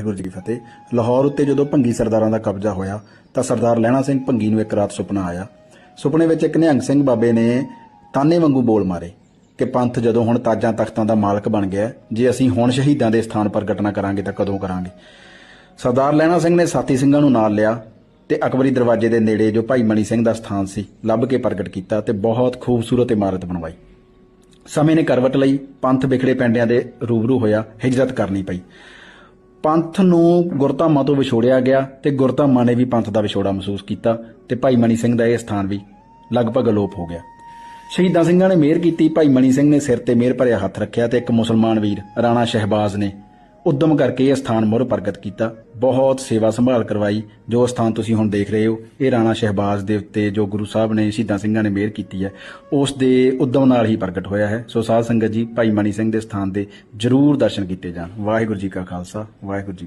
ਵਾਹਿਗੁਰੂ ਜੀ ਕੀ ਫਤਿਹ। ਲਾਹੌਰ ਉੱਤੇ ਜਦੋਂ ਭੰਗੀ ਸਰਦਾਰਾਂ ਦਾ ਕਬਜ਼ਾ ਹੋਇਆ, ਤਾਂ ਸਰਦਾਰ ਲਹਿਣਾ ਸਿੰਘ ਭੰਗੀ ਨੂੰ ਇੱਕ ਰਾਤ ਸੁਪਨਾ ਆਇਆ। ਸੁਪਨੇ ਵਿੱਚ ਇੱਕ ਨਿਹੰਗ ਸਿੰਘ ਬਾਬੇ ਨੇ ਤਾਨੇ ਵਾਂਗੂ ਬੋਲ ਮਾਰੇ ਕਿ ਪੰਥ ਜਦੋਂ ਹੁਣ ਤਾਜਾਂ ਤਖਤਾਂ ਦਾ ਮਾਲਕ ਬਣ ਗਿਆ, ਜੇ ਅਸੀਂ ਹੁਣ ਸ਼ਹੀਦਾਂ ਦੇ ਸਥਾਨ ਪ੍ਰਗਟ ਨਾ ਕਰਾਂਗੇ ਤਾਂ ਕਦੋਂ ਕਰਾਂਗੇ? ਸਰਦਾਰ ਲਹਿਣਾ ਸਿੰਘ ਨੇ ਸਾਥੀ ਸਿੰਘਾਂ ਨੂੰ ਨਾਲ ਲਿਆ ਤੇ ਅਕਬਰੀ ਦਰਵਾਜ਼ੇ ਦੇ ਨੇੜੇ ਜੋ ਭਾਈ ਮਣੀ ਸਿੰਘ ਦਾ ਸਥਾਨ ਸੀ, ਲੱਭ ਕੇ ਪ੍ਰਗਟ ਕੀਤਾ ਤੇ ਬਹੁਤ ਖੂਬਸੂਰਤ ਇਮਾਰਤ ਬਣਵਾਈ। ਸਮੇਂ ਨੇ ਕਰਵਟ ਲਈ, ਪੰਥ ਵਿਖੜੇ ਪੈਂਡਿਆਂ ਦੇ ਰੂਬਰੂ ਹੋਇਆ, ਹਿਜਰਤ ਕਰਨੀ ਪਈ। ਪੰਥ ਨੂੰ ਗੁਰਧਾਮਾਂ ਤੋਂ ਵਿਛੋੜਿਆ ਗਿਆ ਤੇ ਗੁਰਧਾਮਾਂ ਨੇ ਵੀ ਪੰਥ ਦਾ ਵਿਛੋੜਾ ਮਹਿਸੂਸ ਕੀਤਾ ਤੇ ਭਾਈ ਮਣੀ ਸਿੰਘ ਦਾ ਇਹ ਸਥਾਨ ਵੀ ਲਗਭਗ ਅਲੋਪ ਹੋ ਗਿਆ। ਸ਼ਹੀਦਾਂ ਸਿੰਘਾਂ ਨੇ ਮਿਹਰ ਕੀਤੀ, ਭਾਈ ਮਣੀ ਸਿੰਘ ਨੇ ਸਿਰ ਤੇ ਮਿਹਰ ਭਰਿਆ ਹੱਥ ਰੱਖਿਆ ਤੇ ਇੱਕ ਮੁਸਲਮਾਨ ਵੀਰ, ਰਾਣਾ ਸ਼ਹਿਬਾਜ਼ ਨੇ ਉਦਮ ਕਰਕੇ ਇਹ ਸਥਾਨ ਮੁਰ ਪ੍ਰਗਟ ਕੀਤਾ। ਬਹੁਤ ਸੇਵਾ ਸੰਭਾਲ ਕਰਵਾਈ। ਜੋ ਸਥਾਨ ਤੁਸੀਂ ਹੁਣ ਦੇਖ ਰਹੇ ਹੋ, ਇਹ ਰਾਣਾ ਸ਼ਹਿਬਾਜ਼ ਦੇ ਉੱਤੇ ਜੋ ਗੁਰੂ ਸਾਹਿਬ ਨੇ ਸ਼ਹੀਦਾਂ ਸਿੰਘਾਂ ਨੇ ਮਿਹਰ ਕੀਤੀ ਹੈ, ਉਸ ਦੇ ਉਦਮ ਨਾਲ ਹੀ ਪ੍ਰਗਟ ਹੋਇਆ ਹੈ। ਸੋ ਸਾਧ ਸੰਗਤ ਜੀ, ਭਾਈ ਮਣੀ ਸਿੰਘ ਦੇ ਸਥਾਨ ਦੇ ਜਰੂਰ ਦਰਸ਼ਨ ਕੀਤੇ ਜਾਣ। ਵਾਹਿਗੁਰੂ ਜੀ ਕਾ ਖਾਲਸਾ, ਵਾਹਿਗੁਰੂ ਜੀ